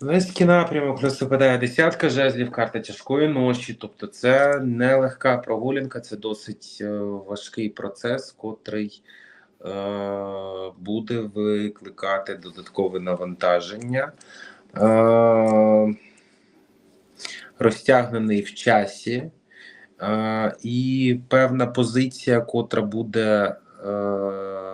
Низький напрямок плюс випадає десятка жезлів, карта тяжкої ночі. Тобто, це не легка прогулянка, це досить е, важкий процес, котрий е, буде викликати додаткове навантаження. Е, розтягнений в часі, е, і певна позиція, котра буде. Е,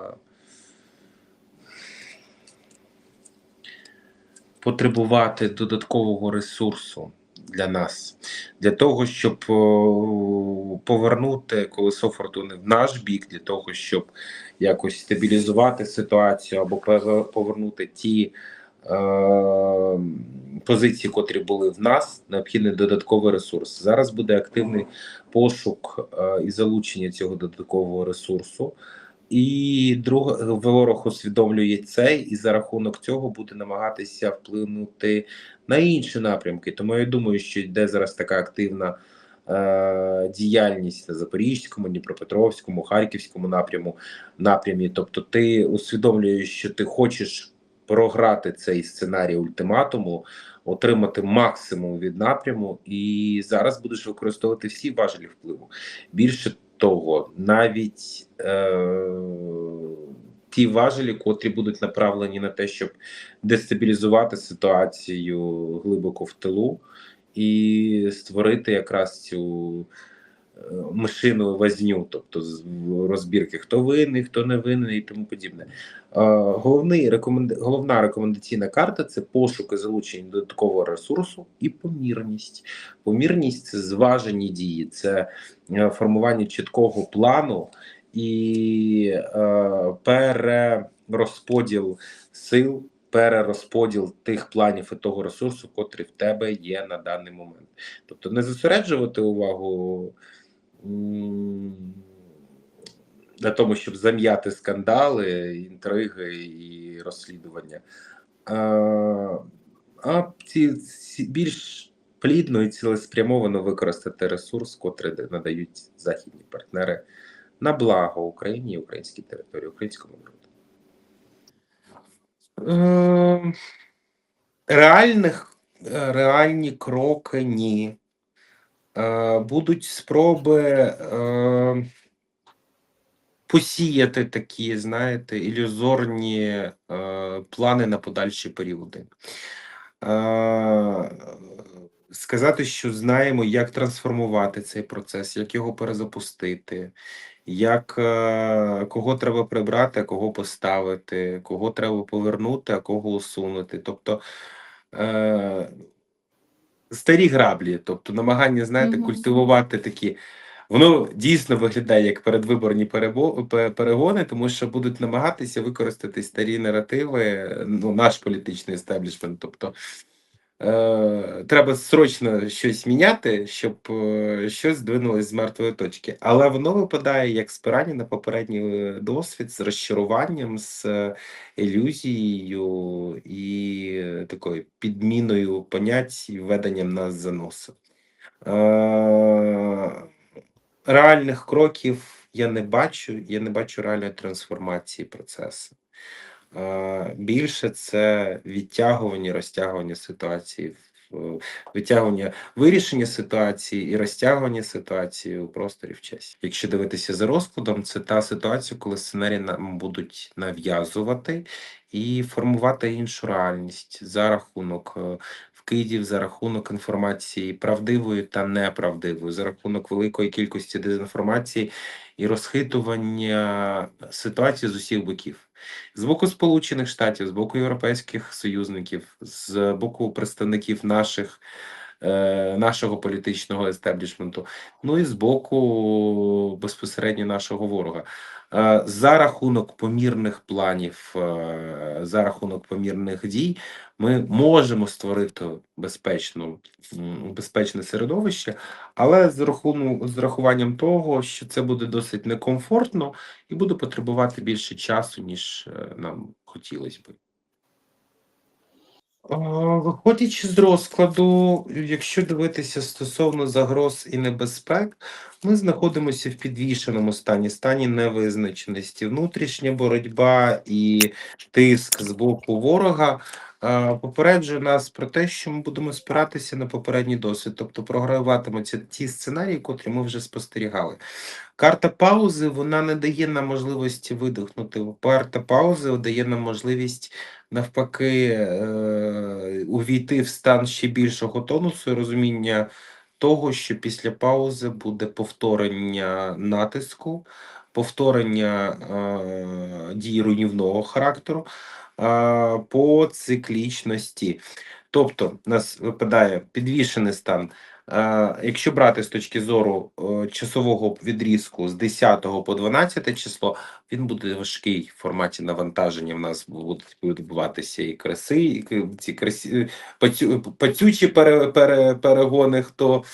потребувати додаткового ресурсу для нас, для того, щоб повернути колесо фортуни в наш бік, для того, щоб якось стабілізувати ситуацію або повернути ті е, позиції, котрі були в нас, необхідний додатковий ресурс. Зараз буде активний пошук е, і залучення цього додаткового ресурсу. І друг ворог усвідомлює це, і за рахунок цього буде намагатися вплинути на інші напрямки. Тому я думаю, що йде зараз така активна е, діяльність на Запорізькому, Дніпропетровському, Харківському напряму напрямі. Тобто, ти усвідомлюєш, що ти хочеш програти цей сценарій ультиматуму, отримати максимум від напряму, і зараз будеш використовувати всі важелі впливу. Більше того, навіть е, ті важелі, котрі будуть направлені на те, щоб дестабілізувати ситуацію глибоко в тилу і створити якраз цю мишину возню, тобто з- розбірки, хто винний, хто не винний і тому подібне. Головний рекоменда... головна рекомендаційна карта це пошук і залучення додаткового ресурсу і помірність. Помірність це зважені дії, це е, формування чіткого плану і е, перерозподіл сил, перерозподіл тих планів і того ресурсу, котрий в тебе є на даний момент. Тобто не зосереджувати увагу на тому, щоб зам'яти скандали, інтриги і розслідування. А, а ці, більш плідно і цілеспрямовано використати ресурс, котрий надають західні партнери на благо Україні і українській території, українському народу. Е, реальних, е, реальні кроки ні. Е, будуть спроби е, посіяти такі, знаєте, ілюзорні е, плани на подальші періоди. Сказати, що знаємо, як трансформувати цей процес, як його перезапустити, як кого треба прибрати, кого поставити, кого треба повернути, а кого усунути. Тобто старі граблі, тобто намагання, знаєте, культивувати такі. Воно дійсно виглядає як передвиборні перегони, тому що будуть намагатися використати старі наративи, ну, наш політичний естеблішмент. Тобто треба срочно щось міняти, щоб е, щось здвинулось з мертвої точки. Але воно випадає як спирання на попередній е, досвід з розчаруванням, з е, ілюзією і е, такою підміною понять і введенням нас за носа. Е, реальних кроків я не бачу, я не бачу реальної трансформації процесу. Більше це відтягування, розтягування ситуації, витягування вирішення ситуації і розтягування ситуації у просторі в часі. Якщо дивитися за розкладом, це та ситуація, коли сценарії нам будуть нав'язувати і формувати іншу реальність за рахунок е, вкидів, за рахунок інформації правдивої та неправдивої, за рахунок великої кількості дезінформації і розхитування ситуації з усіх боків. З боку Сполучених Штатів, з боку європейських союзників, з боку представників наших, е, нашого політичного естеблішменту, ну і з боку безпосередньо нашого ворога. Е, за рахунок помірних планів, е, за рахунок помірних дій, ми можемо створити безпечну, безпечне середовище, але з рахунку з рахуванням того, що це буде досить некомфортно і буде потребувати більше часу, ніж е, нам хотілося би. Виходячи з розкладу, якщо дивитися стосовно загроз і небезпек, ми знаходимося в підвішеному стані, стані невизначеності. Внутрішня боротьба і тиск з боку ворога попереджує нас про те, що ми будемо спиратися на попередній досвід, тобто програватимуться ті сценарії, котрі ми вже спостерігали. Карта паузи вона не дає нам можливості видихнути. Карта паузи дає нам можливість навпаки е, увійти в стан ще більшого тонусу і розуміння того, що після паузи буде повторення натиску, повторення е, дій руйнівного характеру по циклічності. Тобто, у нас випадає підвішений стан. Якщо брати з точки зору часового відрізку з 10 по 12 число, він буде важкий в форматі навантаження. В нас будуть відбуватися і краси, і ці пацю, пацючі пере, пере, перегони, хто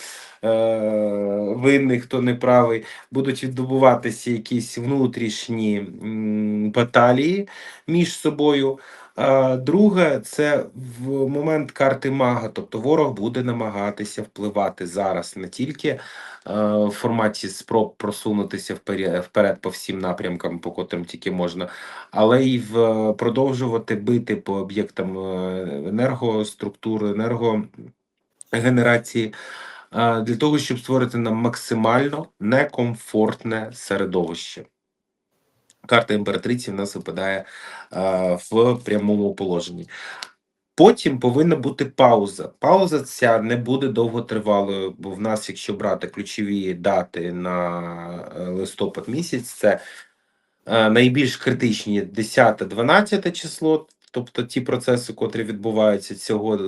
винний, хто неправий, будуть відбуватися якісь внутрішні баталії між собою. Друге, це в момент карти мага, тобто ворог буде намагатися впливати зараз не тільки е, в форматі спроб просунутися вперед, по всім напрямкам, по котрим тільки можна, але й в продовжувати бити по об'єктам е, енергоструктури, енергогенерації. Для того щоб створити нам максимально некомфортне середовище. Карта імператриці в нас випадає в прямому положенні. Потім повинна бути пауза. Пауза ця не буде довготривалою, бо в нас, якщо брати ключові дати на е, листопад місяць, це е, найбільш критичні 10-12 число, тобто ті процеси, котрі відбуваються цього е,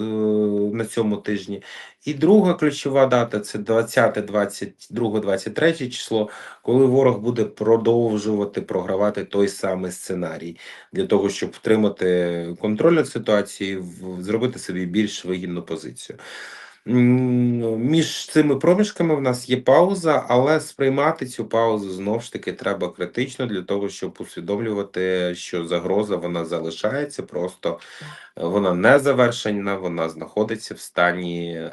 на цьому тижні. І друга ключова дата це 20, 22, 23 число, коли ворог буде продовжувати програвати той самий сценарій для того, щоб втримати контроль над ситуацією, зробити собі більш вигідну позицію. Між цими проміжками в нас є пауза, але сприймати цю паузу знову ж таки треба критично для того, щоб усвідомлювати, що загроза вона залишається, просто е, вона не завершена, вона знаходиться в стані е,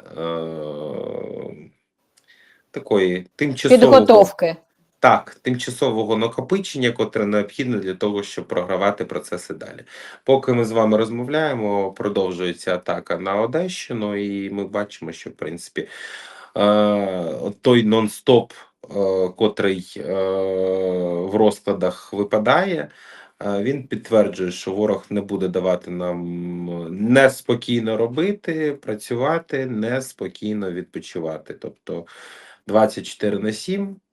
такої тимчасової Підготовки. Так, тимчасового накопичення, котре необхідне для того, щоб програвати процеси далі. Поки ми з вами розмовляємо, продовжується атака на Одещину, і ми бачимо, що в принципі е, той нон-стоп, е, котрий е, в розкладах випадає. Він підтверджує, що ворог не буде давати нам неспокійно робити, працювати, неспокійно відпочивати. Тобто 24 на 7 е,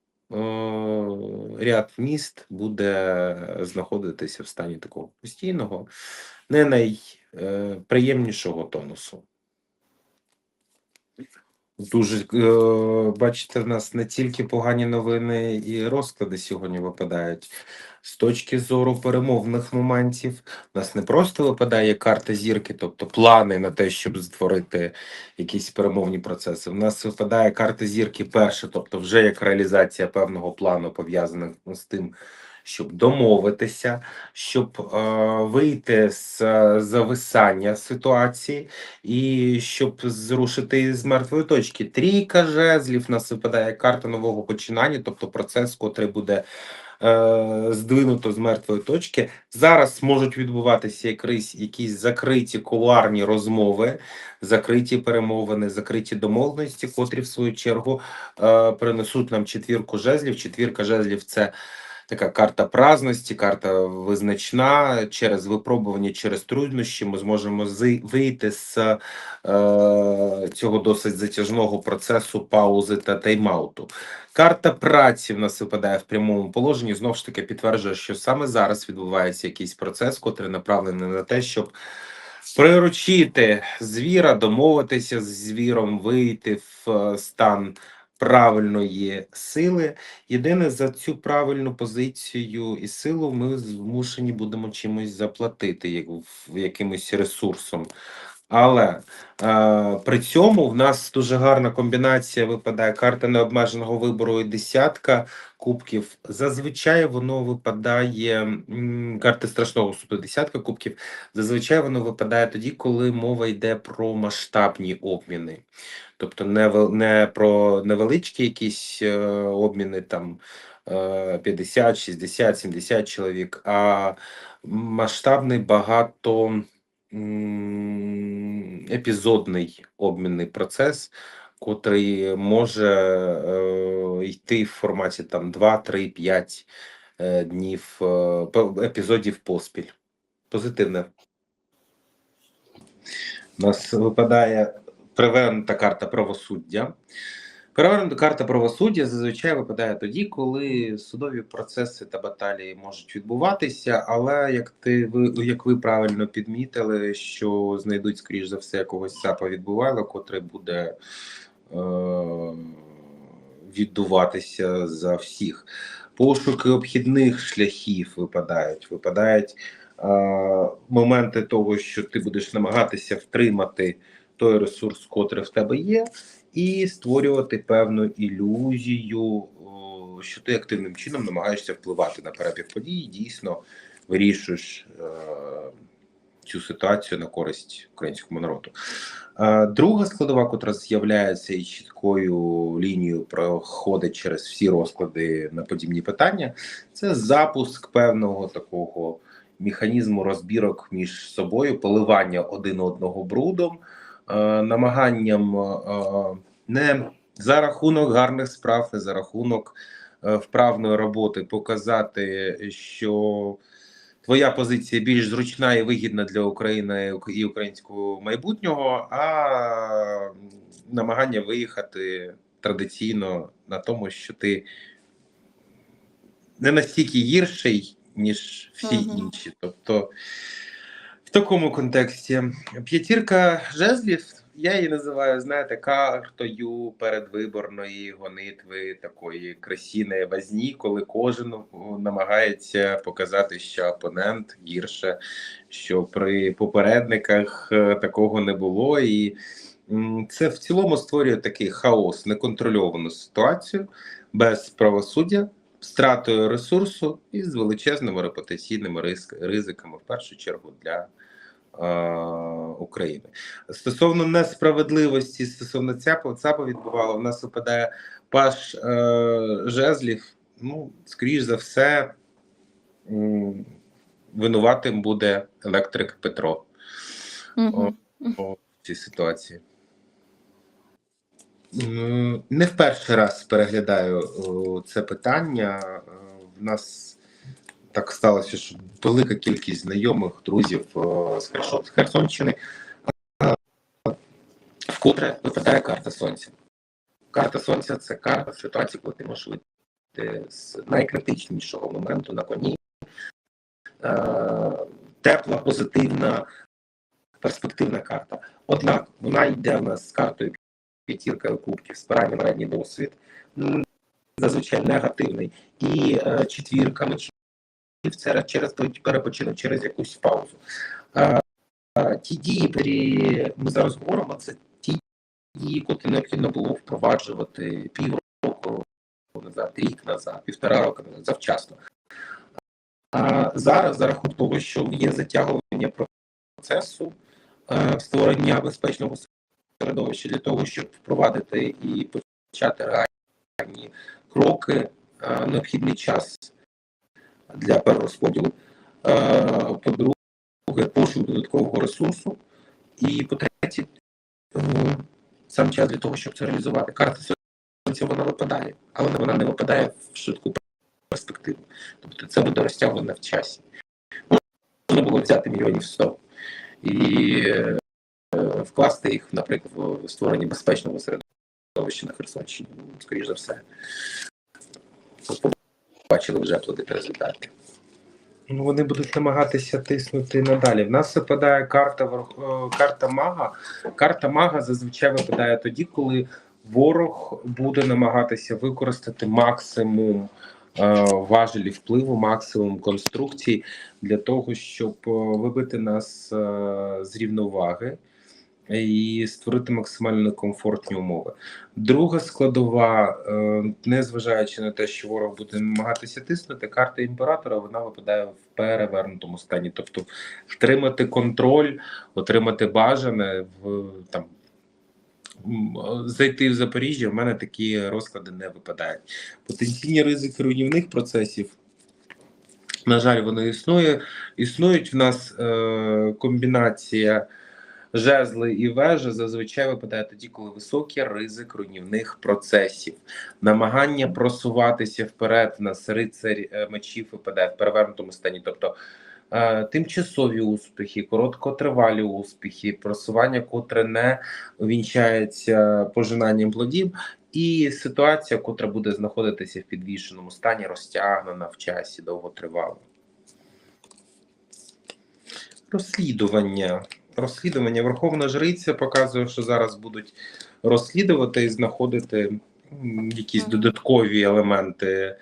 ряд міст буде знаходитися в стані такого постійного, не найприємнішого тонусу. Дуже е, бачите, в нас не тільки погані новини і розклади сьогодні випадають. З точки зору перемовних моментів, у нас не просто випадає карта зірки, тобто плани на те, щоб створити якісь перемовні процеси. У нас випадає карта зірки перша, тобто вже як реалізація певного плану, пов'язаних з тим, щоб домовитися, щоб е, вийти з е, зависання ситуації і щоб зрушити з мертвої точки. Трійка жезлів нас випадає карта нового починання, тобто процес, котрий буде е, здвинуто з мертвої точки. Зараз можуть відбуватися якісь, якісь закриті кулуарні розмови, закриті перемовини, закриті домовленості, котрі в свою чергу е, принесуть нам четвірку жезлів. Четвірка жезлів це. Така карта праздності, карта визначна через випробування, через труднощі. Ми зможемо вийти з е, цього досить затяжного процесу паузи та тайм-ауту. Карта праці в нас випадає в прямому положенні. Знову ж таки підтверджує, що саме зараз відбувається якийсь процес, котрий направлений на те, щоб приручити звіра, домовитися з звіром, вийти в е, стан правильної сили. Єдине за цю правильну позицію і силу ми змушені будемо чимось заплатити, як якимось ресурсом. Але е, при цьому в нас дуже гарна комбінація випадає карта необмеженого вибору і десятка кубків. Зазвичай воно випадає м, карти страшного суду, десятка кубків. Зазвичай воно випадає тоді, коли мова йде про масштабні обміни. Тобто не, не про невеличкі якісь е, обміни там е, 50, 60, 70 чоловік, а масштабний багато епізодний обмінний процес, котрий може е, йти в форматі там 2, 3, 5 е, днів е, епізодів поспіль. Позитивне. У нас випадає перевернута карта правосуддя. Перевернута карта правосуддя зазвичай випадає тоді, коли судові процеси та баталії можуть відбуватися, але як ти ви як ви правильно підмітили, що знайдуть скоріш за все якогось САПа відбувало, котре буде е, віддуватися за всіх. Пошуки обхідних шляхів випадають. Випадають е, моменти того, що ти будеш намагатися втримати той ресурс, котрий в тебе є, і створювати певну ілюзію, що ти активним чином намагаєшся впливати на перебіг подій, дійсно вирішуєш е, цю ситуацію на користь українському народу. Е, Друга складова, котра з'являється і чіткою лінією проходить через всі розклади на подібні питання, це запуск певного такого механізму розбірок між собою, поливання один одного брудом, намаганням е, не за рахунок гарних справ, не за рахунок е, вправної роботи показати, що твоя позиція більш зручна і вигідна для України і українського майбутнього, а намагання виїхати традиційно на тому, що ти не настільки гірший, ніж всі Мгм. інші. Тобто, такому контексті. П'ятірка жезлів, я її називаю, знаєте, картою передвиборної гонитви такої красіної возні, коли кожен намагається показати, що опонент гірше, що при попередниках е, такого не було, і це в цілому створює такий хаос, неконтрольовану ситуацію без правосуддя, стратою ресурсу і з величезними репутаційними ризиками, в першу чергу для е, України. Стосовно несправедливості, стосовно ЦАПа, ЦАПа відбувало, в нас випадає паш е, жезлів. Ну, скоріш за все, винуватим буде електрик Петро Мгм. у цій ситуації. Не в перший раз переглядаю це питання. Е, В нас так сталося, що велика кількість знайомих, друзів з Херсонщини, е, вкотре випадає карта сонця. Карта сонця це карта ситуації, коли ти можеш вийти з найкритичнішого моменту на коні. Е, Тепла, позитивна, перспективна карта. Однак вона йде в нас з картою п'ятірка кубків, спиральний ранній досвід, зазвичай негативний, і е, четвірка мечів це через той перепочинок, через якусь паузу. Е, е, ті дії, які ми зараз говоримо, це ті дії, котрі необхідно було впроваджувати півроку назад, рік назад, півтора року назад, завчасно. А зараз, за рахунок того, що є затягування процесу е, створення безпечного середовища для того, щоб впровадити і почати реальні кроки, е, необхідний час для перерозподілу. Е, По-друге, пошук додаткового ресурсу. І по-третє, сам час для того, щоб це реалізувати. Карта сонця вона випадає, але вона не випадає в швидку перспективу. Тобто це буде розтягнено в часі. Можна було взяти мільйонів 100 і е, вкласти їх, наприклад, в створення безпечного середовища на Херсонщині. Ну, Скоріш за все. Бачили вже плоди результати. Ну, вони будуть намагатися тиснути надалі. В нас випадає карта е, карта мага. Карта мага зазвичай випадає тоді, коли ворог буде намагатися використати максимум е, важелі впливу, максимум конструкцій для того, щоб е, вибити нас е, з рівноваги і створити максимально комфортні умови. Друга складова, е, незважаючи на те, що ворог буде намагатися тиснути, карта імператора вона випадає в перевернутому стані, тобто втримати контроль, отримати бажане в там. Зайти в Запоріжжя, в мене такі розклади не випадають. Потенційні ризики руйнівних процесів На жаль, воно існує. Існують в нас е, комбінація жезли і вежа зазвичай випадає тоді, коли високий ризик руйнівних процесів. Намагання просуватися вперед на рицарь е, мечів випадає в перевернутому стані. Тобто е, тимчасові успіхи, короткотривалі успіхи, просування, котре не увінчається пожинанням плодів. І ситуація, котра буде знаходитися в підвішеному стані, розтягнена в часі довготривало. Розслідування. Розслідування. Верховна Жриця показує, що зараз будуть розслідувати і знаходити якісь додаткові елементи,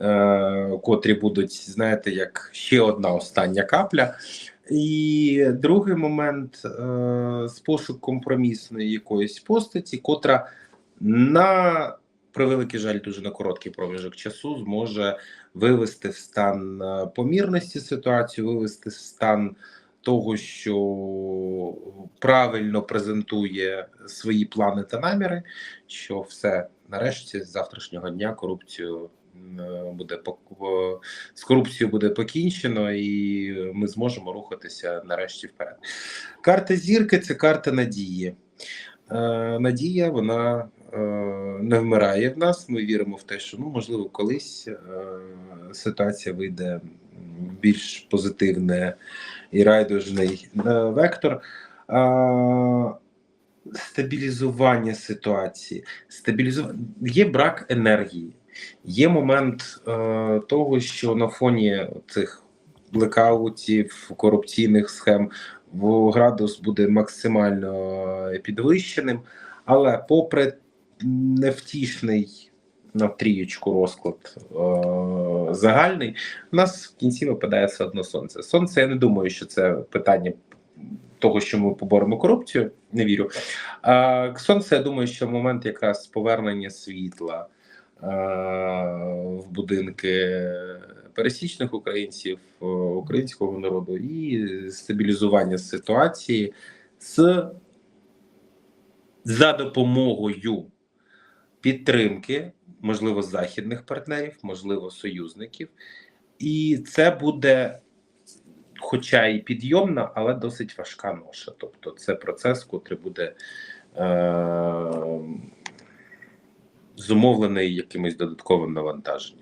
е, котрі будуть, знаєте, як ще одна остання капля. І другий момент е, з пошук компромісної якоїсь постаті, котра на превеликий жаль, дуже на короткий проміжок часу зможе вивести в стан е, помірності ситуацію, вивести в стан того, що правильно презентує свої плани та наміри, що все нарешті з завтрашнього дня корупцію буде з корупцією буде покінчено, і ми зможемо рухатися нарешті вперед. Карта зірки це карта надії. Е, Надія, вона е, не вмирає в нас. Ми віримо в те, що ну можливо колись е, ситуація вийде більш позитивне і райдужний вектор. Стабілізування ситуації, стабілізування є брак енергії. Є момент е, того, що на фоні цих блекаутів, корупційних схем градус буде максимально підвищеним, але попри невтішний на трієчку розклад е, загальний, у нас в кінці випадає все одно сонце. Сонце, я не думаю, що це питання того, що ми поборемо корупцію, не вірю. А сонце, я думаю, що момент якраз повернення світла е, в будинки пересічних українців, е, українського народу і стабілізування ситуації з за допомогою підтримки, можливо, західних партнерів, можливо, союзників, і це буде, хоча і підйомна, але досить важка ноша. Тобто, це процес, котрий буде е- зумовлений якимось додатковим навантаженням.